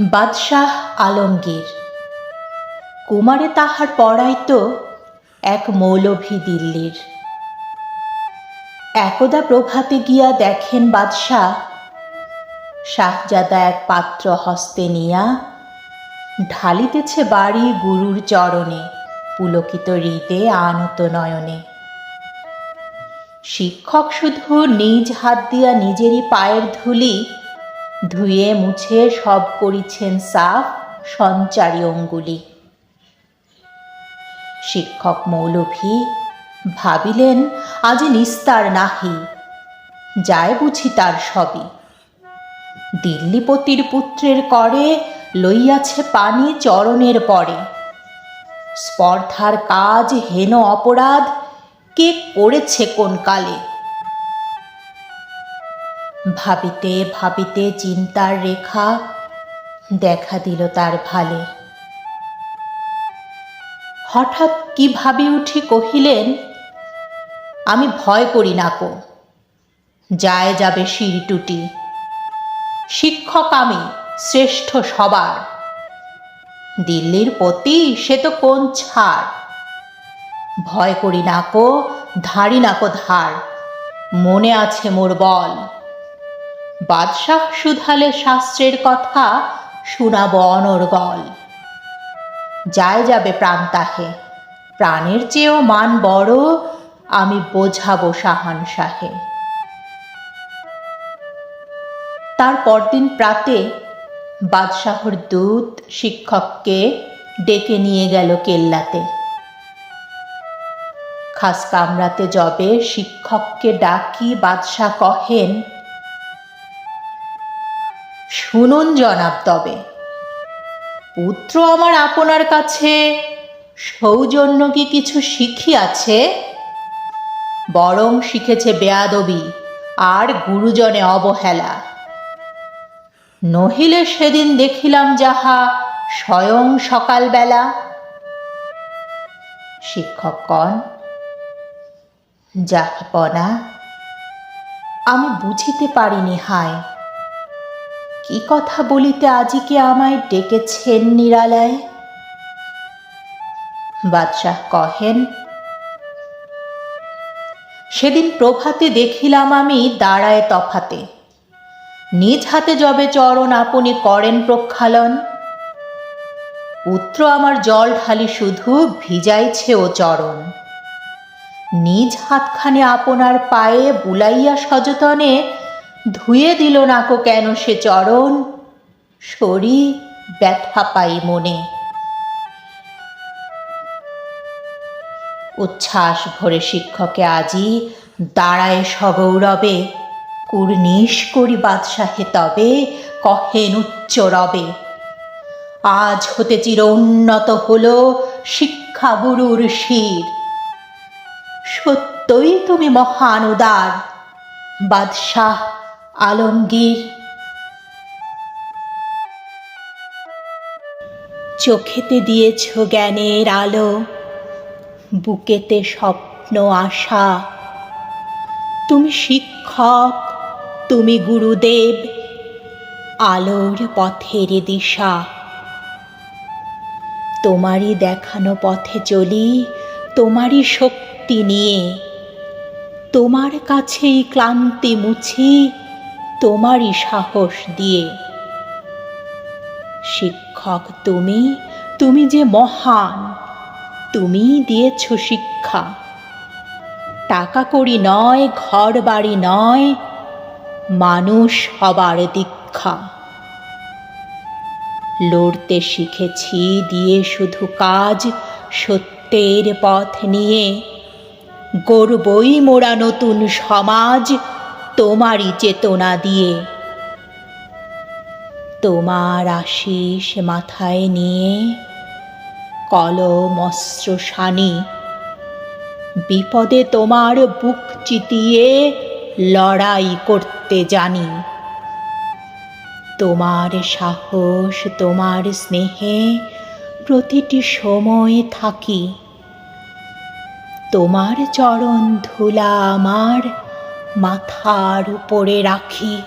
বাদশাহ আলমগীর। কুমারে তাহার পড়াইত এক মৌলভী দিল্লির। একদা প্রভাতে গিয়া দেখেন বাদশাহ, শাহজাদা এক পাত্র হস্তে নিয়া ঢালিতেছে বাড়ি গুরুর চরণে, পুলকিত হৃদে আনত নয়নে। শিক্ষক শুধু নিজ হাত দিয়া নিজেরই পায়ের ধুলি ধুয়ে মুছে সব করিছেন সাফ সঞ্চারী অঙ্গুলি। শিক্ষক মৌলভী ভাবিলেন, আজ নিস্তার নাহি, যায় বুঝি তার সবই। দিল্লিপতির পুত্রের করে লইয়াছে পানি চরণের পরে। স্পর্ধার কাজ হেন অপরাধ, কে করেছে কোন কালে? ভাবিতে ভাবিতে চিন্তার রেখা দেখা দিল তার ভালে। হঠাৎ কি ভাবি উঠি কহিলেন, আমি ভয় করি না কো, যায় যাবে শির টুটি। শিক্ষক আমি, শ্রেষ্ঠ সবার। দিল্লির পতি, সে তো কোন ছাড়। ভয় করি না কো, ধারি না কো ধার। মনে আছে মোর বল। বাদশাহ সুধালে শাস্ত্রের কথা শোনাব অনর্গল। যায় যাবে প্রাণ তাহে, প্রাণের চেয়েও মান বড় আমি বোঝাবো শাহান শাহে তার পরদিন প্রাতে বাদশাহর দূত শিক্ষককে ডেকে নিয়ে গেল কেল্লাতে। খাস কামরাতে যবে শিক্ষককে ডাকি বাদশাহ কহেন শুনুন জনাব তবে। পুত্র আমার আপনার কাছে, সৌজন্য কি কিছু শিখিয়াছে? বরং শিখেছে বেয়াদবি আর গুরুজনে অবহেলা। নহিলে সেদিন দেখিলাম যাহা স্বয়ং সকালবেলা। শিক্ষকগণ যাহাপনা আমি বুঝিতে পারিনি হায়। কি কথা বলিতে আজিকে আমায় ডেকেছেন নিরালায়? বাদশাহ কহেন, সেদিন প্রভাতে দেখিলাম আমি দাঁড়ায় তফাতে। নিজ হাতে যবে চরণ আপনি করেন প্রক্ষালন। পুত্র আমার জল ঢালি শুধু ভিজাইছে ও চরণ। নিজ হাতখানে আপনার পায়ে বুলাইয়া সযতনে ধুয়ে দিল নাকো কেন সে চরণ? সরি ব্যথা পাই মনে। উচ্ছ্বাস ভরে শিক্ষকে আজি দাঁড়ায় সগৌরবে, কুর্নিশ করি বাদশাহে তবে কহেন উচ্চ রবে। আজ হতে চির উন্নত হল শিক্ষাগুরুর শির। সত্যই তুমি মহান উদার, বাদশাহ আলমগীর। চোখেতে দিয়েছ জ্ঞানের আলো, বুকেতে স্বপ্ন আশা। তুমি শিক্ষক, তুমি গুরুদেব, আলোর পথের দিশা। তোমারই দেখানো পথে চলি, তোমারই শক্তি নিয়ে। তোমার কাছেই ক্লান্তি মুছি তোমারই সাহস দিয়ে। শিক্ষক তুমি তুমি যে মহান তুমি দিয়েছ শিক্ষা। টাকা করি নয়, ঘর বাড়ি নয়, মানুষ হবার দীক্ষা। লড়তে শিখেছি, দিয়ে শুধু কাজ, সত্যের পথ নিয়ে। গর্বই মোড়া নতুন সমাজ তোমারই চেতনা দিয়ে। তোমার আশিস মাথায় নিয়ে কলম, অস্ত্র শানি বিপদে তোমার বুক চিতিয়ে লড়াই করতে জানি। তোমার সাহস, তোমার স্নেহে প্রতিটি সময়ে থাকি। তোমার চরণ ধুলা আমার মাথার উপরে রাখি।